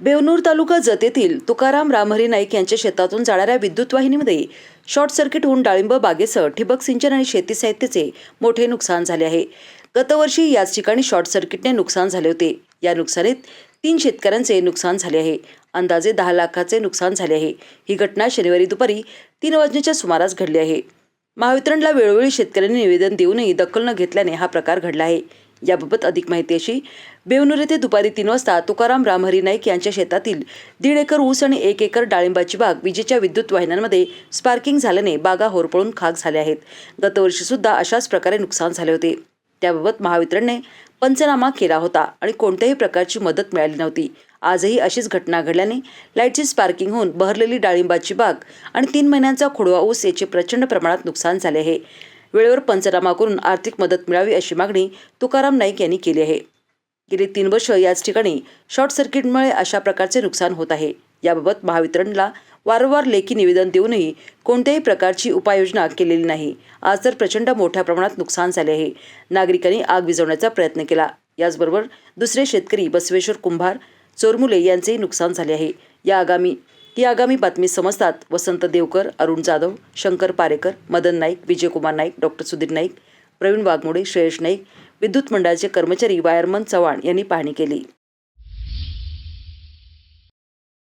बेवनूर तालुका जतेतील तुकाराम रामहरी नाईक यांच्या शेतातून जाणाऱ्या विद्युत वाहिनीमध्ये शॉर्ट सर्किट होऊन डाळिंब बागेसह ठिबक सिंचन आणि शेती साहित्याचे मोठे नुकसान झाले आहे. गतवर्षी याच ठिकाणी शॉर्ट सर्किटने नुकसान झाले होते. या नुकसानीत तीन शेतकऱ्यांचे नुकसान झाले आहे. अंदाजे दहा लाखाचे नुकसान झाले आहे. ही घटना शनिवारी दुपारी तीन वाजण्याच्या सुमारास घडली आहे. महावितरणला वेळोवेळी शेतकऱ्यांनी निवेदन देऊनही दखल न घेतल्याने हा प्रकार घडला आहे. याबाबत अधिक माहिती अशी. बेवनूर येथे दुपारी तीन वाजता तुकाराम रामहरी नाईक यांच्या शेतातील दीड एकर ऊस आणि एक एकर डाळिंबाची बाग विजेच्या विद्युत वाहिन्यांमध्ये स्पार्किंग झाल्याने बागा होरपळून खाक झाल्या आहेत. गतवर्षी सुद्धा अशाच प्रकारे नुकसान झाले होते. त्याबाबत महावितरणने पंचनामा केला होता आणि कोणत्याही प्रकारची मदत मिळाली नव्हती. आजही अशीच घटना घडल्याने लाईटची स्पार्किंग होऊन बहरलेली डाळिंबाची बाग आणि तीन महिन्यांचा खुडवा ऊस याचे प्रचंड प्रमाणात नुकसान झाले आहे. वेळेवर पंचनामा करून आर्थिक मदत मिळावी अशी मागणी तुकाराम नाईक यांनी केली आहे. गेली तीन वर्ष याच ठिकाणी शॉर्ट सर्किटमुळे अशा प्रकारचे नुकसान होत आहे. याबाबत महावितरणला वारंवार लेखी निवेदन देऊनही कोणत्याही प्रकारची उपाययोजना केलेली नाही. आज तर प्रचंड मोठ्या प्रमाणात नुकसान झाले आहे. नागरिकांनी आग विझवण्याचा प्रयत्न केला. याचबरोबर दुसरे शेतकरी बसवेश्वर कुंभार चोरमुले यांचेही नुकसान झाले आहे. या आगामी ही आगामी बातमी समजतात. वसंत देवकर अरुण जाधव शंकर पारेकर मदन नाईक विजयकुमार नाईक डॉक्टर सुधीर नाईक प्रवीण वाघमोडे श्रेयश नाईक विद्युत मंडळाचे कर्मचारी वायरमन चव्हाण यांनी पाहणी केली.